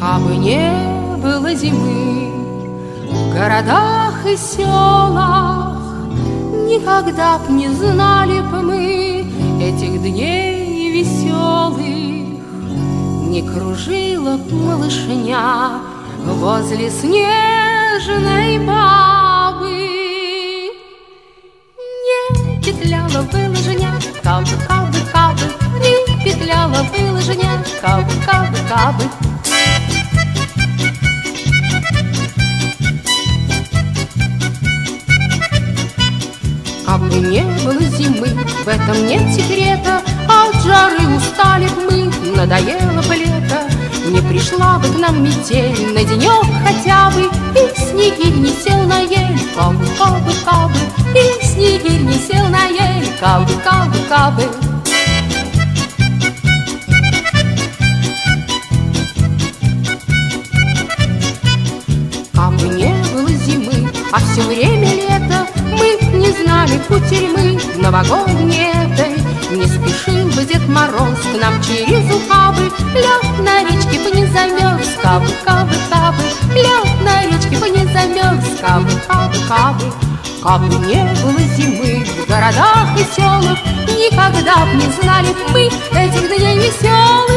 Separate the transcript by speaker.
Speaker 1: Кабы не было зимы в городах и селах, Никогда б не знали б мы этих дней веселых. Не кружила б малышня возле снежной бабы. Не петляла бы лыжня, кабы, кабы, кабы, Не петляла бы лыжня, кабы, кабы, кабы. Кабы не было зимы, в этом нет секрета, От жары устали б мы, надоело бы лето, Не пришла бы к нам метель на денек хотя бы, И снегирь не сел на ель, кабы, кабы, кабы, И снегирь не сел на ель, кабы, кабы, кабы. Кабы не было зимы, а все время знали кутерьмы новогодней этой. Не спешил бы Дед Мороз к нам через ухабы, Лед на речке бы не замерз, кабы, кабы, кабы, Лед на речке бы не замерз, кабы, кабы, кабы. Кабы не было зимы в городах и селах, Никогда б не знали мы этих дней веселых.